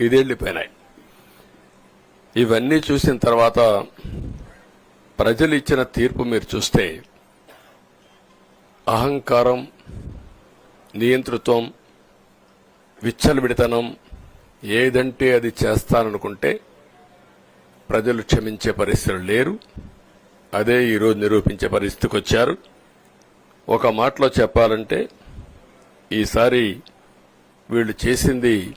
ఇదెళ్ళిపోయినాయి. ఇవన్నీ చూసిన తర్వాత ప్రజలు ఇచ్చిన తీర్పు మీరు చూస్తే అహంకారం నియంతృత్వం విచ్చలవిడితనం ఏదంటే అది చేస్తాననుకుంటే ప్రజలు క్షమించే పరిస్థితులు లేరు. అదే ఈరోజు నిరూపించే పరిస్థితికి వచ్చారు. ఒక మాటలో చెప్పాలంటే ఈసారి వీళ్ళు చేసింది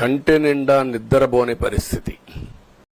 కంటి నిండా నిద్రపోని పరిస్థితి.